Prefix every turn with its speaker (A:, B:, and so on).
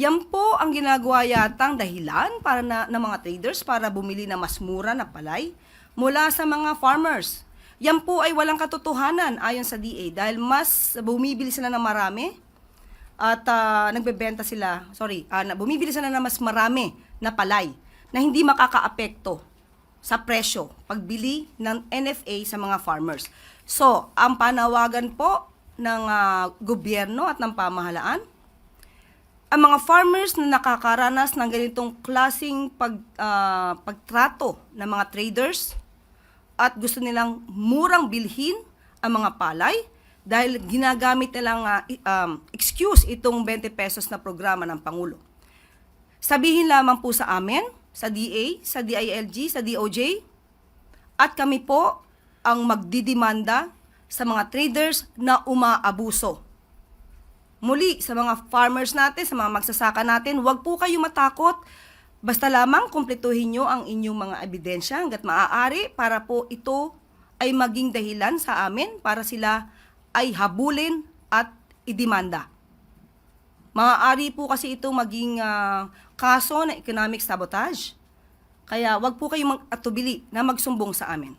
A: Yan po ang ginagawa yatang dahilan para na, ng mga traders para bumili na mas mura na palay mula sa mga farmers. Yan po ay walang katotohanan ayon sa DA dahil mas bumibili sila ng marami at ah, nagbebenta sila, sorry, na- bumibili sila ng mas marami na palay na hindi makakaapekto sa presyo pagbili ng NFA sa mga farmers. So, ang panawagan po ng ah, gobyerno at ng pamahalaan, ang mga farmers na nakakaranas ng ganitong klasing pag, ah, pagtrato ng mga traders at gusto nilang murang bilhin ang mga palay dahil ginagamit nilang i- um, excuse itong 20 pesos na programa ng Pangulo. Sabihin lamang po sa amin, sa DA, sa DILG, sa DOJ, at kami po ang magdidemanda sa mga traders na umaabuso. Muli, sa mga farmers natin, sa mga magsasaka natin, huwag po kayo matakot. Basta lamang kumpletuhin nyo ang inyong mga ebidensya hanggat maaari para po ito ay maging dahilan sa amin para sila ay habulin at idemanda. Maaari po kasi ito maging ah, kaso ng economic sabotage. Kaya wag po kayong mag-atubili na magsumbong sa amin.